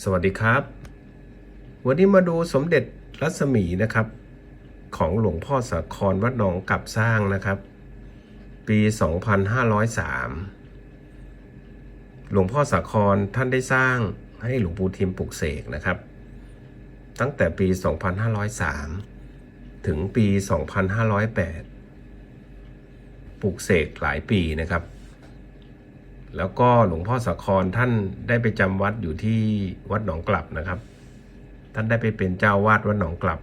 สวัสดีครับ วันนี้มาดูสมเด็จรัศมีนะครับ ของหลวงพ่อสาครวัดหนองกับสร้างนะครับ ปี 2503 หลวงพ่อสาครท่านได้สร้างให้หลวงปู่ทิมปลุกเสกนะครับ ตั้งแต่ปี 2503 ถึงปี 2508 ปลุกเสกหลายปีนะครับ แล้วก็หลวงพ่อสาครท่านได้ไปจำวัดอยู่ที่วัดหนองกลับนะครับ ท่านได้ไปเป็นเจ้าวาดวัดหนองกลับ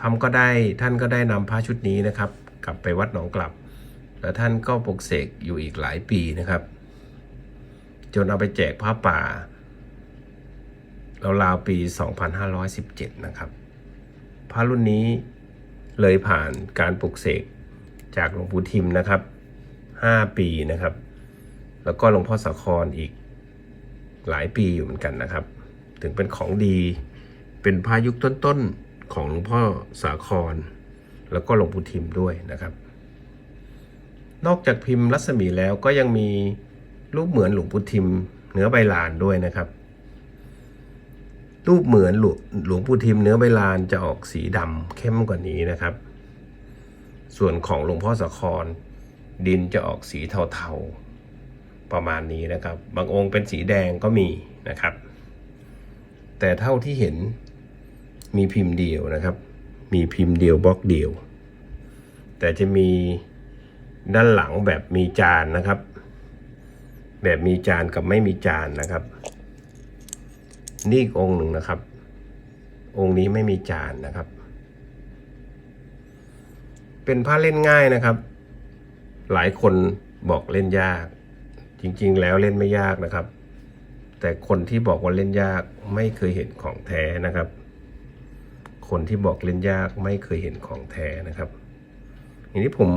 ทำก็ได้ท่านก็ได้นำพระชุดนี้นะครับ กลับไปวัดหนองกลับ แล้วท่านก็ปลุกเสกอยู่อีกหลายปีนะครับ จนเอาไปแจกพระป่าราวๆปี 2517 นะครับ พระรุ่นนี้เลยผ่านการปลุกเสกจากหลวงปู่ทิมนะครับ 5 ปีนะครับ แล้วก็หลวงพ่อสาครอีกหลายปีอยู่เหมือนกันนะครับ ถึงเป็นของดีเป็นพายุคต้นๆของหลวงพ่อสาคร แล้วก็หลวงปู่ทิมด้วยนะครับ นอกจากพิมพ์รัศมีแล้วก็ยังมีรูปเหมือนหลวงปู่ทิมเนื้อใบลานด้วยนะครับ รูปเหมือนหลวงหลวงปู่ทิมเนื้อใบลานจะออกสีดำเข้มกว่านี้นะครับ ส่วนของหลวงพ่อสาครดินจะออกสีเทาๆ ประมาณนี้นะครับ บางองค์เป็นสีแดงก็มีนะครับ แต่เท่าที่เห็นมีพิมพ์เดียวนะครับ มีพิมพ์เดียวบล็อกเดียว แต่จะมีด้านหลังแบบมีจานนะครับ แบบมีจานกับไม่มีจานนะครับ นี่อีกองค์หนึ่งนะครับ องค์นี้ไม่มีจานนะครับ เป็นผ้าเล่นง่ายนะครับ หลายคนบอกเล่นยาก จริงๆ แล้วเล่นไม่ยากนะครับ แต่คนที่บอกว่าเล่นยากไม่เคยเห็นของแท้นะครับ คนที่บอกเล่นยากไม่เคยเห็นของแท้นะครับทีนี้ผม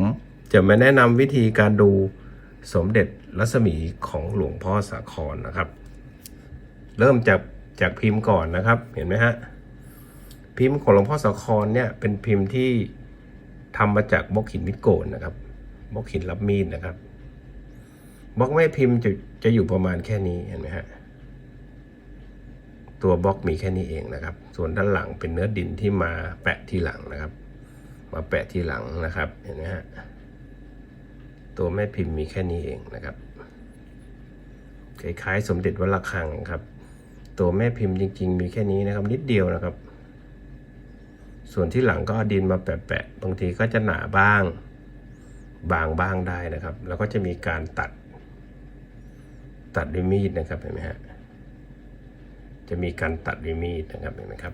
จะมาแนะนำวิธีการดูสมเด็จรัศมีของหลวงพ่อสาครนะครับ เริ่มจากจากพิมพ์ก่อนนะครับ เห็นไหมฮะพิมพ์ของหลวงพ่อสาครเนี่ยเป็นพิมพ์ที่ทำมาจากบล็อกหินมิดโกนนะครับบล็อกหินรับมีดนะครับ บล็อกแม่พิมพ์จะจะอยู่ประมาณแค่นี้เห็นไหมฮะตัวบล็อกมีแค่นี้เองนะครับ ส่วนด้านหลังเป็นเนื้อดินที่มาแปะที่หลังนะครับ มาแปะที่หลังนะครับเห็นไหมฮะตัวแม่พิมพ์มีแค่นี้เองนะครับคล้ายๆ สมเด็จวัดระฆังครับ ตัวแม่พิมพ์จริง ๆ มีแค่นี้นะครับ นิดเดียวนะครับ ส่วนที่หลังก็ดินมาแปะๆบางทีก็จะหนาบ้าง บางบ้างได้นะครับ แล้วก็จะมีการตัด ตัดด้วยมีดนะครับเห็นไหมฮะจะมีการตัดด้วยมีดนะครับเห็นไหมครับ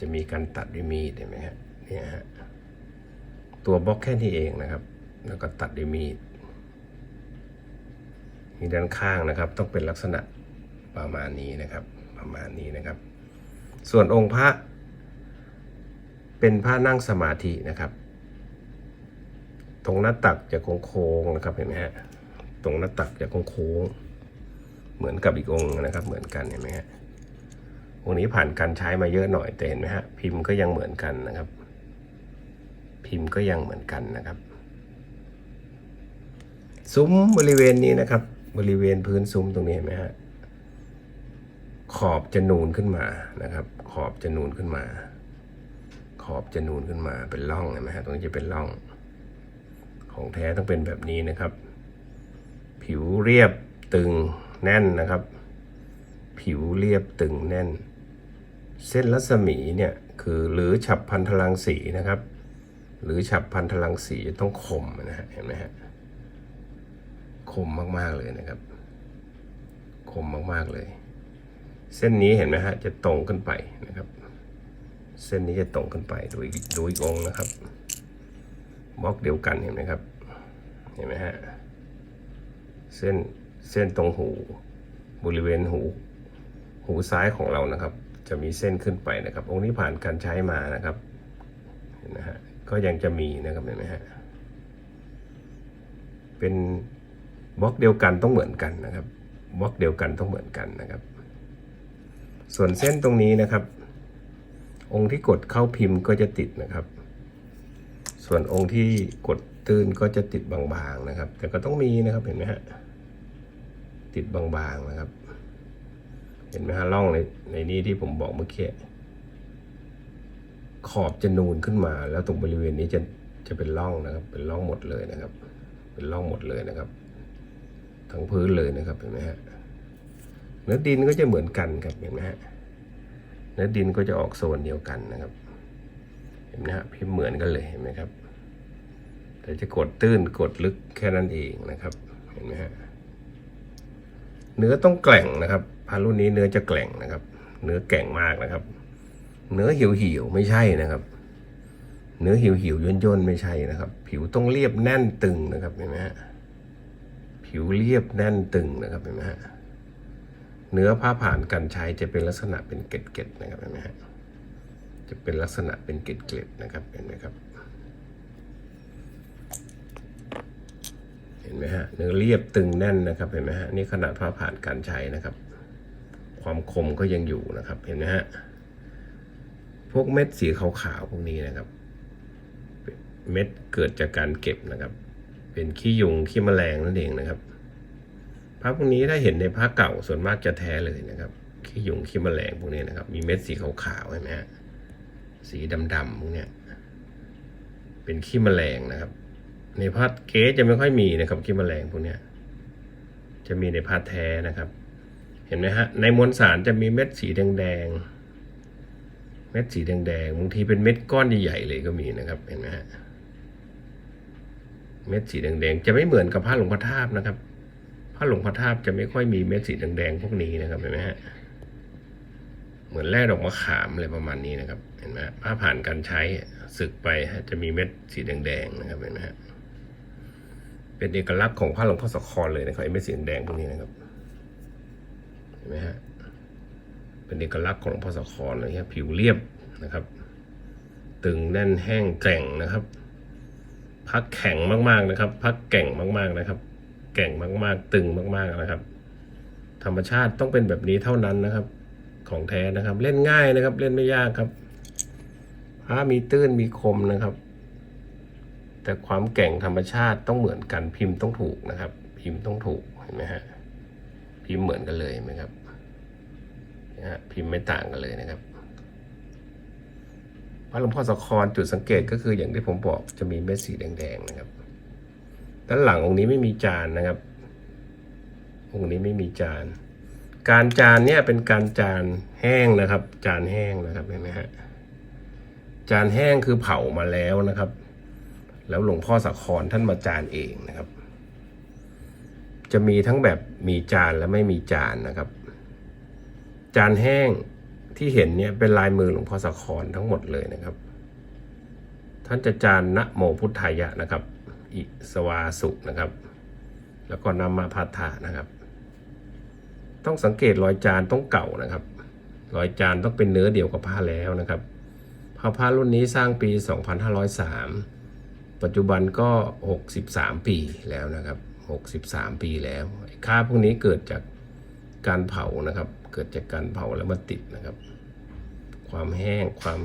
จะมีการตัดด้วยมีดเห็นไหมฮะเนี่ยฮะตัวบล็อกแค่นี้เองนะครับ แล้วก็ตัดด้วยมีดนี่ด้านข้างนะครับ ต้องเป็นลักษณะประมาณนี้นะครับ ประมาณนี้นะครับ ส่วนองค์พระ เป็นพระนั่งสมาธินะครับตรงหน้าตักจะโค้งๆนะครับเห็นไหมฮะ ตรงหน้าตักจะโค้งเหมือนกับอีกองนะครับ เหมือนกันเห็นไหมฮะองนี้ผ่านการใช้มาเยอะหน่อยแต่เห็นไหมฮะพิมพ์ก็ยังเหมือนกันนะครับ พิมพ์ก็ยังเหมือนกันนะครับ ซุ้มบริเวณนี้นะครับ บริเวณพื้นซุ้มตรงนี้เห็นไหมฮะขอบจะนูนขึ้นมานะครับ ขอบจะนูนขึ้นมา ขอบจะนูนขึ้นมาเป็นร่องเห็นไหมฮะตรงนี้จะเป็นร่อง ของแท้ต้องเป็นแบบนี้นะครับ ผิวเรียบตึงแน่นนะครับ ผิวเรียบตึงแน่น เส้นรัศมีเนี่ยคือหรือฉับพันธลังสีนะครับ หรือฉับพันธลังสีจะต้องคมนะฮะเห็นไหมฮะคมมากๆเลยนะครับ คมมากๆเลย เส้นนี้เห็นไหมฮะจะตรงขึ้นไปนะครับ เส้นนี้จะตรงขึ้นไปดูดูอีกองนะครับบล็อกเดียวกันเห็นไหมครับ เห็นไหมฮะ เส้นเส้นตรงหูบริเวณหู หูซ้ายของเรานะครับ จะมีเส้นขึ้นไปนะครับ องค์นี้ผ่านการใช้มานะครับเห็นไหมฮะก็ยังจะมีนะครับเห็นไหมฮะเป็นบล็อกเดียวกันต้องเหมือนกันนะครับบล็อกเดียวกันต้องเหมือนกันนะครับ ส่วนเส้นตรงนี้นะครับ องค์ที่กดเข้าพิมพ์ก็จะติดนะครับ ส่วนองค์ที่กดตื้นก็จะติดบางๆนะครับ แต่ก็ต้องมีนะครับเห็นไหมฮะ ติดบางๆนะครับ เห็นไหมฮะร่องในในนี้ที่ผมบอกเมื่อกี้ขอบจะนูนขึ้นมา แล้วตรงบริเวณนี้จะจะเป็นร่องนะครับ เป็นร่องหมดเลยนะครับ เป็นร่องหมดเลยนะครับ ทั้งพื้นเลยนะครับเห็นไหมฮะเนื้อดินก็จะเหมือนกันครับเห็นไหมฮะเนื้อดินก็จะออกโซนเดียวกันนะครับ เห็นไหมฮะพิมพ์เหมือนกันเลยเห็นไหมครับ แต่จะกดตื้นกดลึกแค่นั้นเองนะครับ เห็นไหมฮะ เนื้อต้องแกร่งนะครับพันรุ่นนี้เนื้อจะแกร่งนะครับ เนื้อแก่งมากนะครับ เนื้อหิวหิวไม่ใช่นะครับ เนื้อหิวหิวย่นย่นไม่ใช่นะครับ ผิวต้องเรียบแน่นตึงนะครับเห็นไหมฮะผิวเรียบแน่นตึงนะครับเห็นไหมฮะเนื้อผ้าผ่านการใช้จะเป็นลักษณะเป็นเกล็ดๆนะครับเห็นไหมฮะจะเป็นลักษณะเป็นเกล็ดๆนะครับเห็นไหมครับ เห็นไหมฮะเนื้อเรียบตึงแน่นนะครับเห็นไหมฮะนี่ขนาดผ้าผ่านการใช้นะครับ ความคมก็ยังอยู่นะครับ เห็นไหมฮะพวกเม็ดสีขาวๆพวกนี้นะครับ เม็ดเกิดจากการเก็บนะครับ เป็นขี้ยุงขี้แมลงนั่นเองนะครับผ้าพวกนี้ถ้าเห็นในผ้าเก่าส่วนมากจะแท้เลยนะครับขี้ยุงขี้แมลงพวกนี้นะครับ มีเม็ดสีขาวๆเห็นไหมฮะสีดำๆพวกเนี้ยเป็นขี้แมลงนะครับ ในพัดเก๊จะไม่ค่อยมีนะครับขี้แมลงพวกเนี้ยจะมีในพัดแท้นะครับ เห็นไหมฮะในมวลสารจะมีเม็ดสีแดงๆเม็ดสีแดงๆบางทีเป็นเม็ดก้อนใหญ่ๆเลยก็มีนะครับเห็นไหมฮะเม็ดสีแดงๆจะไม่เหมือนกับผ้าหลวงพระธาตุนะครับผ้าหลวงพระธาตุจะไม่ค่อยมีเม็ดสีแดงๆพวกนี้นะครับเห็นไหมฮะเหมือนแร่ดอกมะขามอะไรประมาณนี้นะครับ เห็นไหมฮะผ้าผ่านการใช้สึกไปจะมีเม็ดสีแดงๆนะครับเห็นไหมฮะ เป็นเอกลักษณ์ของผ้าหลวงพ่อสะครเลยนะครับไอ้เม็ดสีแดงพวกนี้นะครับเห็นไหมฮะเป็นเอกลักษณ์ของหลวงพ่อสะครเลยครับผิวเรียบนะครับ ตึงแน่นแห้งแกร่งนะครับพักแข็งมากๆนะครับ พักแก่งมากๆนะครับ แก่งมากๆ ตึงมากๆนะครับ ธรรมชาติต้องเป็นแบบนี้เท่านั้นนะครับ ของแท้นะครับ เล่นง่ายนะครับ เล่นไม่ยากครับผ้ามีตื้นมีคมนะครับ แต่ความแก่งธรรมชาติต้องเหมือนกันพิมพ์ต้องถูกนะครับ พิมพ์ต้องถูกเห็นไหมฮะพิมพ์เหมือนกันเลยไหมครับนะฮะพิมพ์ไม่ต่างกันเลยนะครับพระหลวงพ่อสะครจุดสังเกตก็คืออย่างที่ผมบอกจะมีเม็ดสีแดงๆนะครับ ด้านหลังองค์นี้ไม่มีจานนะครับ องค์นี้ไม่มีจาน การจานเนี่ยเป็นการจานแห้งนะครับ จานแห้งนะครับเห็นไหมฮะจานแห้งคือเผามาแล้วนะครับ แล้วหลวงพ่อสะครท่านมาจานเองนะครับ จะมีทั้งแบบมีจานและไม่มีจานนะครับ จานแห้งที่เห็นเนี่ยเป็นลายมือหลวงพ่อสะครทั้งหมดเลยนะครับ ท่านจะจานนะโมพุทธายะนะครับ อิสวาสุนะครับ แล้วก็นามาพัทธานะครับ ต้องสังเกตรอยจานต้องเก่านะครับรอยจานต้องเป็นเนื้อเดียวกับผ้าแล้วนะครับผ้าผ้ารุ่นนี้สร้างปี 2503 ปัจจุบันก็ 63 ปีแล้วนะครับ 63 ปีแล้วค่าพวกนี้เกิดจากการเผานะครับ เกิดจากการเผาแล้วมาติดนะครับ ความแห้งความ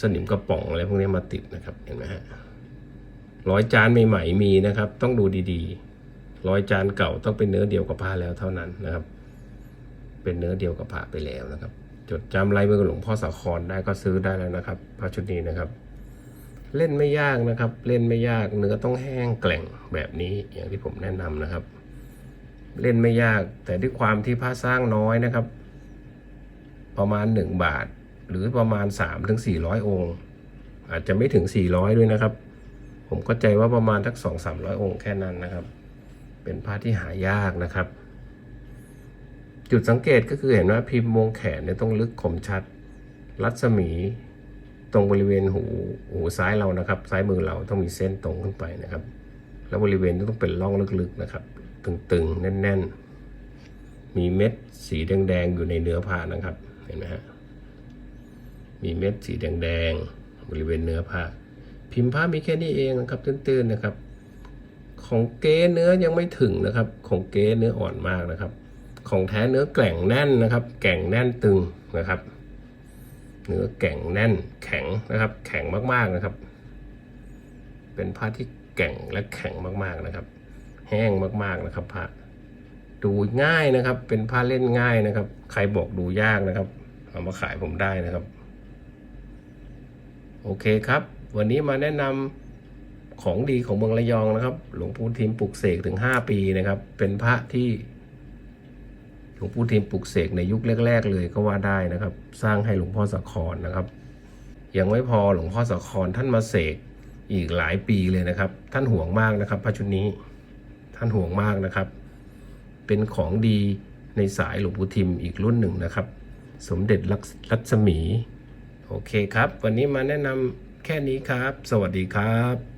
สนิมกระป๋องอะไรพวกนี้มาติดนะครับเห็นไหมฮะร้อยจานใหม่ๆมีนะครับ ต้องดูดีๆร้อยจานเก่าต้องเป็นเนื้อเดียวกับผ้าแล้วเท่านั้นนะครับ เป็นเนื้อเดียวกับผ้าไปแล้วนะครับ จดจำลายมือหลวงพ่อสาครได้ก็ซื้อได้แล้วนะครับผ้าชุดนี้นะครับ เล่นไม่ยากนะครับ เล่นไม่ยากเนื้อต้องแห้งแกร่งแบบนี้อย่างที่ผมแนะนำนะครับ เล่นไม่ยากแต่ด้วยความที่ผ้าสร้างน้อยนะครับ ประมาณ 1 บาท หรือประมาณ3ถึงองค์ อาจจะไม่ถึง 400 ด้วยนะครับ ผมก็ใจว่าประมาณทัก2 300 องค์แค่นั้นนะครับ เป็นผ้าที่หายากนะครับ จุดสังเกตก็คือเห็นว่าพิมพ์วงแขนเนี่ยต้องลึกคมชัด รัศมี ตรงบริเวณหูหูซ้ายเรานะครับ ซ้ายมือเราต้องมีเส้นตรงขึ้นไปนะครับ แล้วบริเวณต้องเป็นร่องลึกๆนะครับ ตึงๆ แน่น ๆ มีเม็ดสีแดงๆอยู่ในเนื้อผ้านะครับเห็นไหมฮะมีเม็ดสีแดงๆบริเวณเนื้อผ้า พิมพ์ผ้ามีแค่นี้เองนะครับตื้นๆนะครับ ของเก๊เนื้อยังไม่ถึงนะครับ ของเก๊เนื้ออ่อนมากนะครับ ของแท้เนื้อแกร่งแน่นนะครับ แก่งแน่นตึงนะครับ เนื้อแก่งแน่นแข็งนะครับ แข็งมากๆนะครับ เป็นผ้าที่แก่งและแข็งมากๆนะครับ แห้งมากๆนะครับผ้าดูง่ายนะครับ เป็นผ้าเล่นง่ายนะครับ ใครบอกดูยากนะครับ เอามาขายผมได้นะครับ โอเคครับ วันนี้มาแนะนำของดีของเมืองระยองนะครับ หลวงปู่ทิมปลุกเสกถึง 5 ปีนะครับ เป็นพระที่ ลวงปู่ทิมปลุกเสกในยุคแรก ๆ เลยก็ว่าได้นะครับ สร้างให้หลวงพ่อสะครนะครับ ยังไม่พอหลวงพ่อสะครท่านมาเสกอีกหลายปีเลยนะครับ ท่านห่วงมากนะครับพระชุดนี้ท่านห่วงมากนะครับ เป็นของดีในสายหลวงปู่ทิมอีกรุ่นหนึ่งนะครับ สมเด็จลักษรัศมี โอเคครับ วันนี้มาแนะนำแค่นี้ครับ สวัสดีครับ